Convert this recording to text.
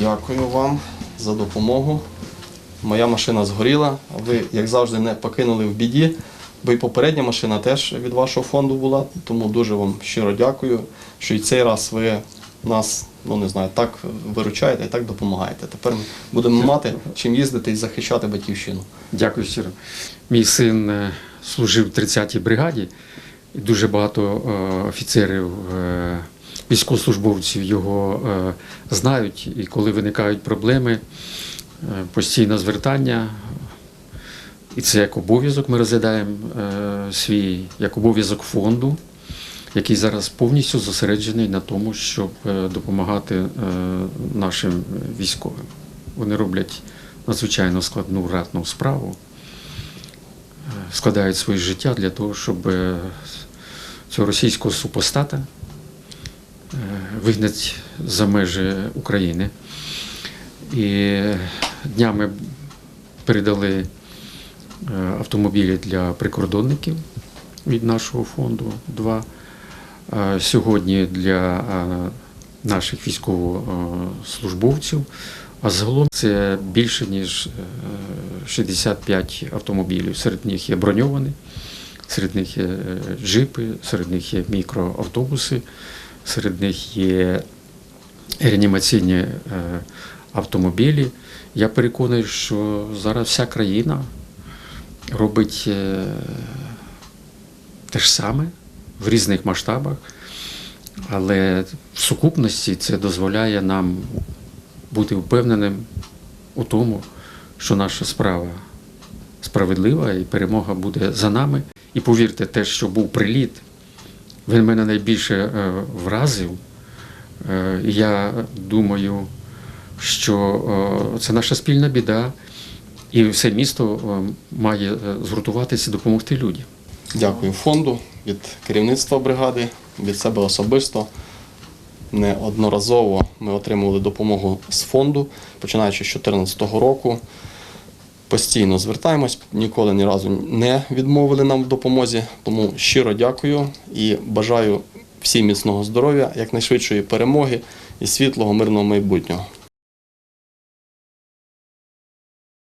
Дякую вам за допомогу. Моя машина згоріла. Ви, як завжди, не покинули в біді, бо і попередня машина теж від вашого фонду була. Тому дуже вам щиро дякую, що і цей раз ви нас, ну не знаю, так виручаєте і так допомагаєте. Тепер ми будемо мати чим їздити і захищати батьківщину. Дякую щиро. Мій син е, служив в 30-й бригаді, дуже багато е, офіцерів, е, військовослужбовців його е, знають. І коли виникають проблеми, е, постійне звертання. І це як обов'язок ми розглядаємо е, свій як обов'язок фонду, який зараз повністю зосереджений на тому, щоб допомагати нашим військовим. Вони роблять надзвичайно складну ратну справу, складають своє життя для того, щоб цього російського супостата вигнати за межі України. І днями передали е, автомобілі для прикордонників від нашого фонду два. Е, Сьогодні для е, наших військовослужбовців. А загалом це більше ніж е, 65 автомобілів. Серед них є броньовані, серед них є джипи, серед них є мікроавтобуси, серед них є реанімаційні е, автомобілі. Я переконаний, що зараз вся країна робить е, те ж саме в різних масштабах, але в сукупності це дозволяє нам бути впевненим у тому, що наша справа справедлива і перемога буде за нами. І повірте, те, що був приліт, він мене найбільше е, вразив. Е, Я думаю, що е, це наша спільна біда, і все місто має згуртуватися і допомогти людям. Дякую фонду від керівництва бригади, від себе особисто. Неодноразово ми отримували допомогу з фонду, починаючи з 2014 року. Постійно звертаємось, ніколи ні разу не відмовили нам в допомозі. Тому щиро дякую і бажаю всім міцного здоров'я, якнайшвидшої перемоги і світлого мирного майбутнього.